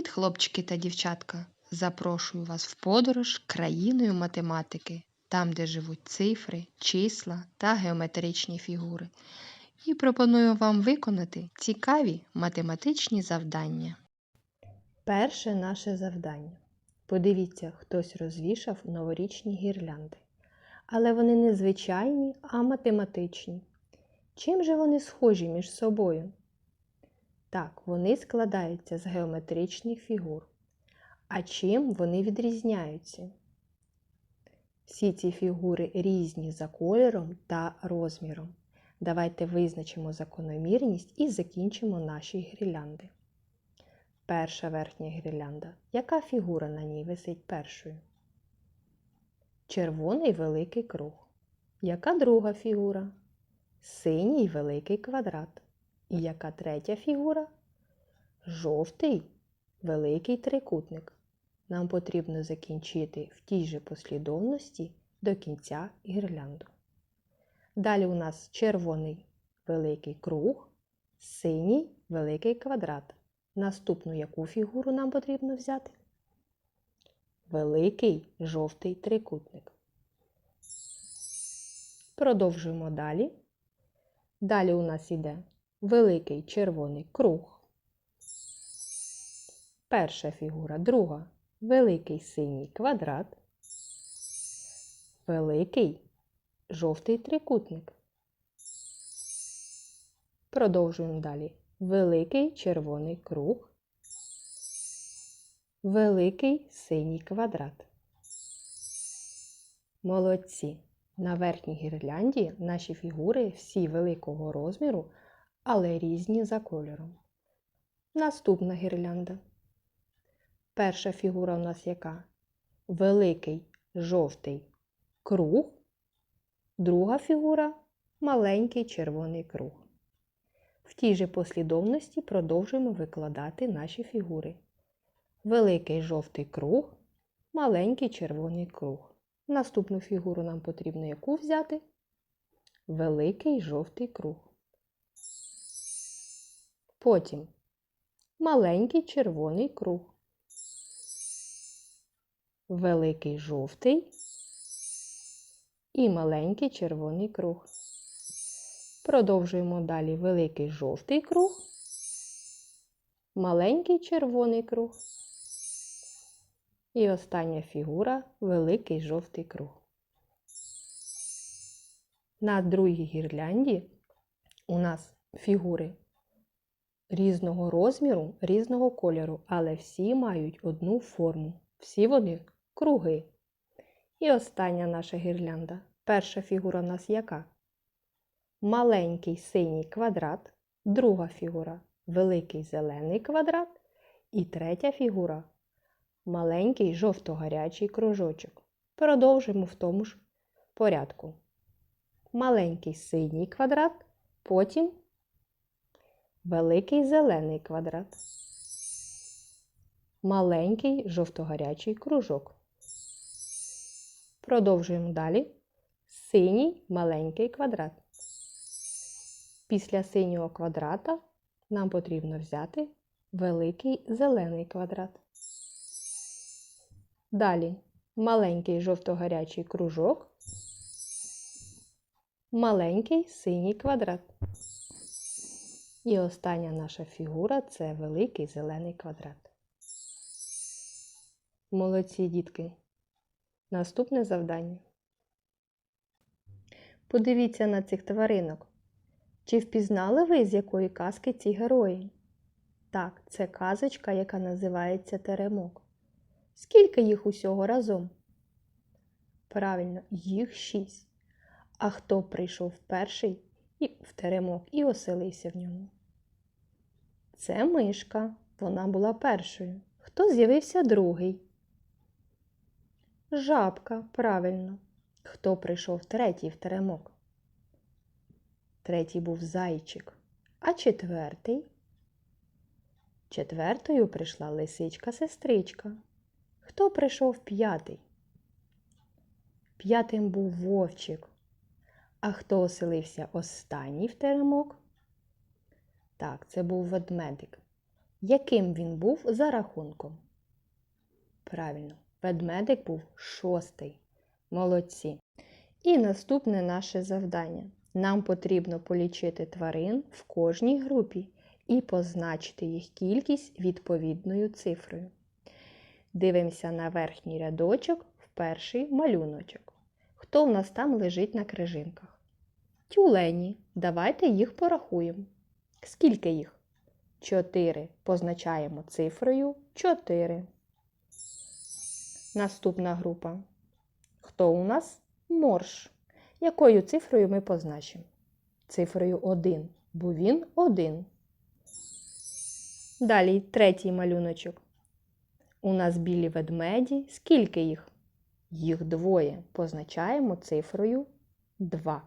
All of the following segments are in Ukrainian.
Привіт, хлопчики та дівчатка! Запрошую вас в подорож країною математики, там, де живуть цифри, числа та геометричні фігури. І пропоную вам виконати цікаві математичні завдання. Перше наше завдання. Подивіться, хтось розвішав новорічні гірлянди. Але вони не звичайні, а математичні. Чим же вони схожі між собою? Так, вони складаються з геометричних фігур. А чим вони відрізняються? Всі ці фігури різні за кольором та розміром. Давайте визначимо закономірність і закінчимо наші гірлянди. Перша верхня гірлянда. Яка фігура на ній висить першою? Червоний великий круг. Яка друга фігура? Синій великий квадрат. І яка третя фігура? Жовтий великий трикутник. Нам потрібно закінчити в тій же послідовності до кінця гірлянду. Далі у нас червоний великий круг, синій великий квадрат. Наступну яку фігуру нам потрібно взяти? Великий жовтий трикутник. Продовжуємо далі. Далі у нас йде великий червоний круг. Перша фігура, друга великий синій квадрат, великий жовтий трикутник. Продовжуємо далі. Великий червоний круг, великий синій квадрат. Молодці! На верхній гірлянді наші фігури всі великого розміру, але різні за кольором. Наступна гірлянда. Перша фігура у нас яка? Великий жовтий круг. Друга фігура маленький червоний круг. В тій же послідовності продовжуємо викладати наші фігури. Великий жовтий круг, маленький червоний круг. Наступну фігуру нам потрібно яку взяти? Великий жовтий круг. Потім маленький червоний круг. Великий жовтий і маленький червоний круг. Продовжуємо далі великий жовтий круг, маленький червоний круг. І остання фігура великий жовтий круг. На другій гірлянді у нас фігури різного розміру, різного кольору, але всі мають одну форму. Всі вони круги. І остання наша гірлянда. Перша фігура у нас яка? Маленький синій квадрат, друга фігура великий зелений квадрат. І третя фігура маленький жовто-гарячий кружочок. Продовжуємо в тому ж порядку. Маленький синій квадрат, потім великий зелений квадрат, маленький жовто-гарячий кружок. Продовжуємо далі. Синій маленький квадрат. Після синього квадрата нам потрібно взяти великий зелений квадрат. Далі маленький жовто-гарячий кружок, маленький синій квадрат. І остання наша фігура це великий зелений квадрат. Молодці дітки. Наступне завдання. Подивіться на цих тваринок. Чи впізнали ви, з якої казки ці герої? Так, це казочка, яка називається Теремок. Скільки їх усього разом? Правильно, їх шість. А хто прийшов перший і в теремок і оселився в ньому? Це мишка. Вона була першою. Хто з'явився другий? Жабка, правильно. Хто прийшов третій в теремок? Третій був зайчик. А четвертий? Четвертою прийшла лисичка-сестричка. Хто прийшов п'ятий? П'ятим був вовчик. А хто оселився останній в теремок? Так, це був ведмедик. Яким він був за рахунком? Правильно, ведмедик був шостий. Молодці. І наступне наше завдання. Нам потрібно полічити тварин в кожній групі і позначити їх кількість відповідною цифрою. Дивимося на верхній рядочок в перший малюночок. Хто в нас там лежить на крижинках? Тюлені. Давайте їх порахуємо. Скільки їх? Чотири. Позначаємо цифрою 4. Наступна група. Хто у нас? Морж. Якою цифрою ми позначимо? Цифрою 1, бо він 1. Далі третій малюночок. У нас білі ведмеді. Скільки їх? Їх двоє. Позначаємо цифрою 2.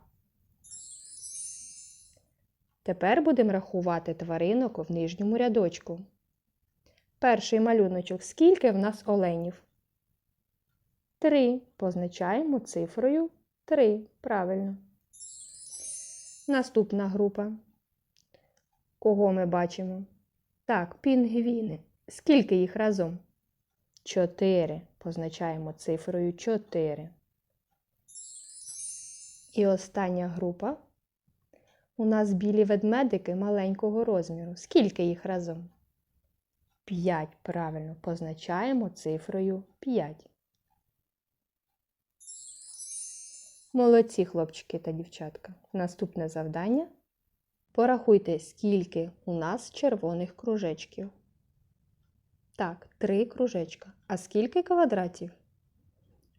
Тепер будемо рахувати тваринок в нижньому рядочку. Перший малюночок. Скільки в нас оленів? 3. Позначаємо цифрою 3. Правильно. Наступна група. Кого ми бачимо? Так, пінгвіни. Скільки їх разом? 4. Позначаємо цифрою 4. І остання група. У нас білі ведмедики маленького розміру. Скільки їх разом? 5. Правильно, позначаємо цифрою 5. Молодці, хлопчики та дівчатка. Наступне завдання. Порахуйте, скільки у нас червоних кружечків. Так, три кружечка. А скільки квадратів?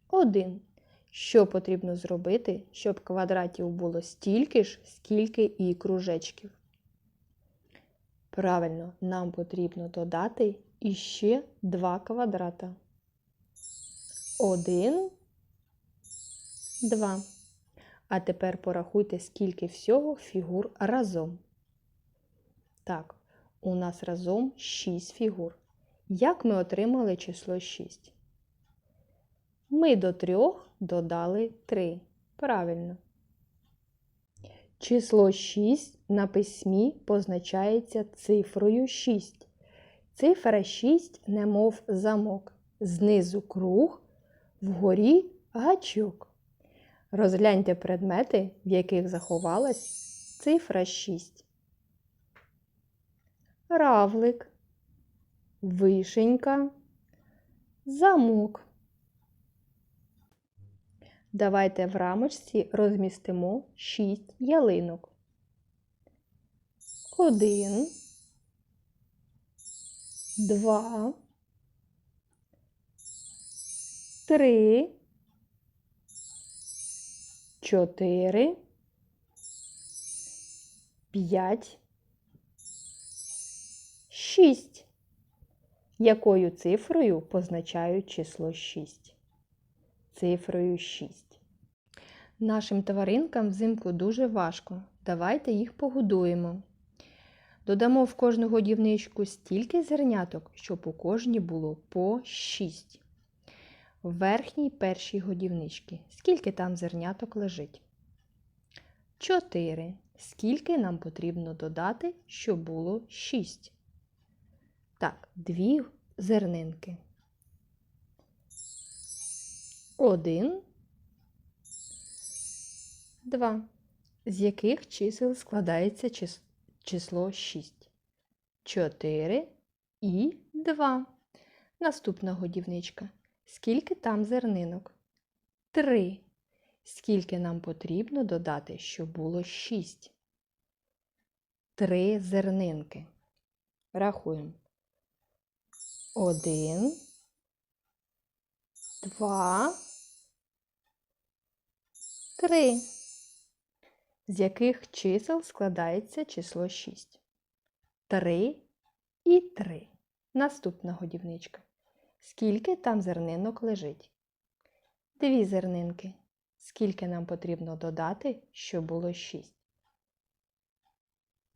Один. Що потрібно зробити, щоб квадратів було стільки ж, скільки і кружечків? Правильно, нам потрібно додати іще два квадрата. Один, два. А тепер порахуйте, скільки всього фігур разом. Так, у нас разом 6 фігур. Як ми отримали число 6? Ми до трьох додали 3. Правильно. Число 6 на письмі позначається цифрою 6. Цифра 6 немов замок. Знизу круг, вгорі гачок. Розгляньте предмети, в яких заховалась цифра 6. Равлик, вишенька, замок. Давайте в рамочці розмістимо 6 ялинок. Один, два, три, чотири, п'ять, шість. Якою цифрою позначають число 6? Цифрою 6. Нашим тваринкам взимку дуже важко. Давайте їх погодуємо. Додамо в кожну годівничку стільки зерняток, щоб у кожній було по 6. В верхній першій годівничці. Скільки там зерняток лежить? 4. Скільки нам потрібно додати, щоб було 6? Так, дві зернинки. Один, два. З яких чисел складається число 6? 4 і 2. Наступна годівничка. Скільки там зернинок? 3. Скільки нам потрібно додати, щоб було 6? 3 зернинки. Рахуємо. 1, 2, 3. З яких чисел складається число 6? 3 і 3. Наступна годівничка. Скільки там зернинок лежить? Дві зернинки. Скільки нам потрібно додати, щоб було 6?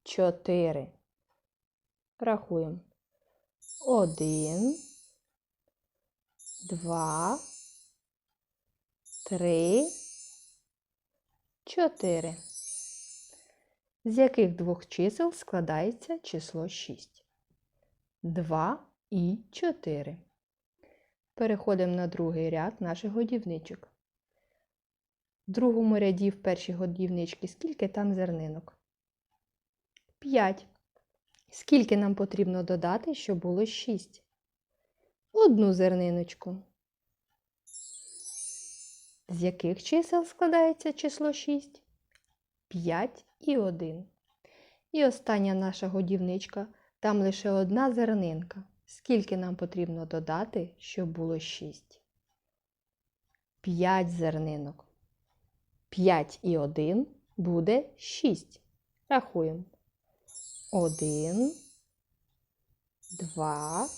4. Рахуємо. 1, 2, 3, 4. З яких двох чисел складається число 6? 2 і 4. Переходимо на другий ряд наших годівничок. В другому ряді в першій годівничці скільки там зернинок? 5. Скільки нам потрібно додати, щоб було 6? Одну зерниночку. З яких чисел складається число 6? 5 і 1. І остання наша годівничка, там лише одна зернинка. Скільки нам потрібно додати, щоб було 6? 5 зернинок. 5 і 1 буде 6. Рахуємо. 1, 2,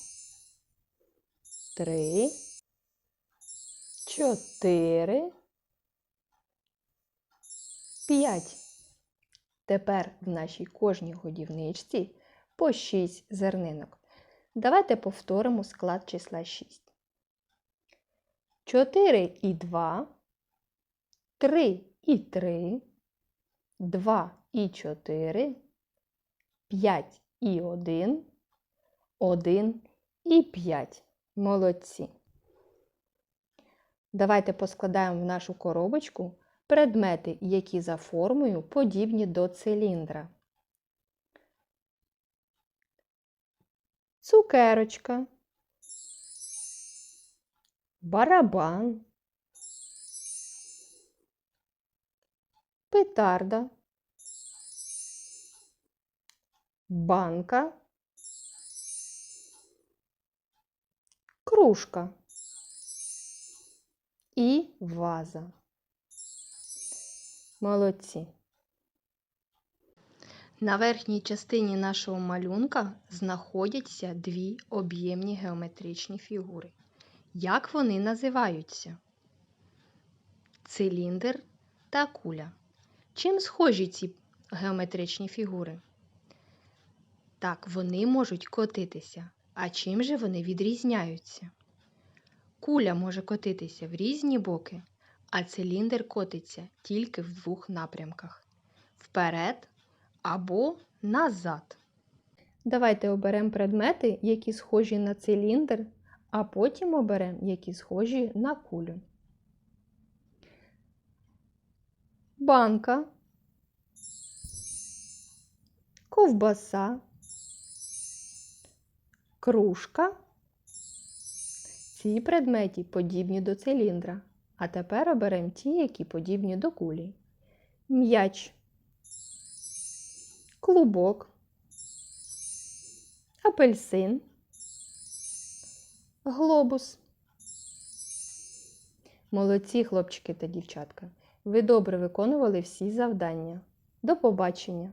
3, 4, 5. Тепер в нашій кожній годівничці по 6 зернинок. Давайте повторимо склад числа 6. 4 і 2, 3 і 3, 2 і 4, 5 і 1, 1 і 5. Молодці. Давайте поскладаємо в нашу коробочку предмети, які за формою подібні до циліндра. Цукерочка, барабан, петарда, банка, кружка і ваза. Молодці. На верхній частині нашого малюнка знаходяться дві об'ємні геометричні фігури. Як вони називаються? Циліндр та куля. Чим схожі ці геометричні фігури? Так, вони можуть котитися. А чим же вони відрізняються? Куля може котитися в різні боки, а циліндр котиться тільки в двох напрямках вперед або назад. Давайте оберемо предмети, які схожі на циліндр, а потім оберемо, які схожі на кулю. Банка, ковбаса, кружка. Ці предмети подібні до циліндра. А тепер оберемо ті, які подібні до кулі. М'яч, клубок, апельсин, глобус. Молодці, хлопчики та дівчатка. Ви добре виконували всі завдання. До побачення!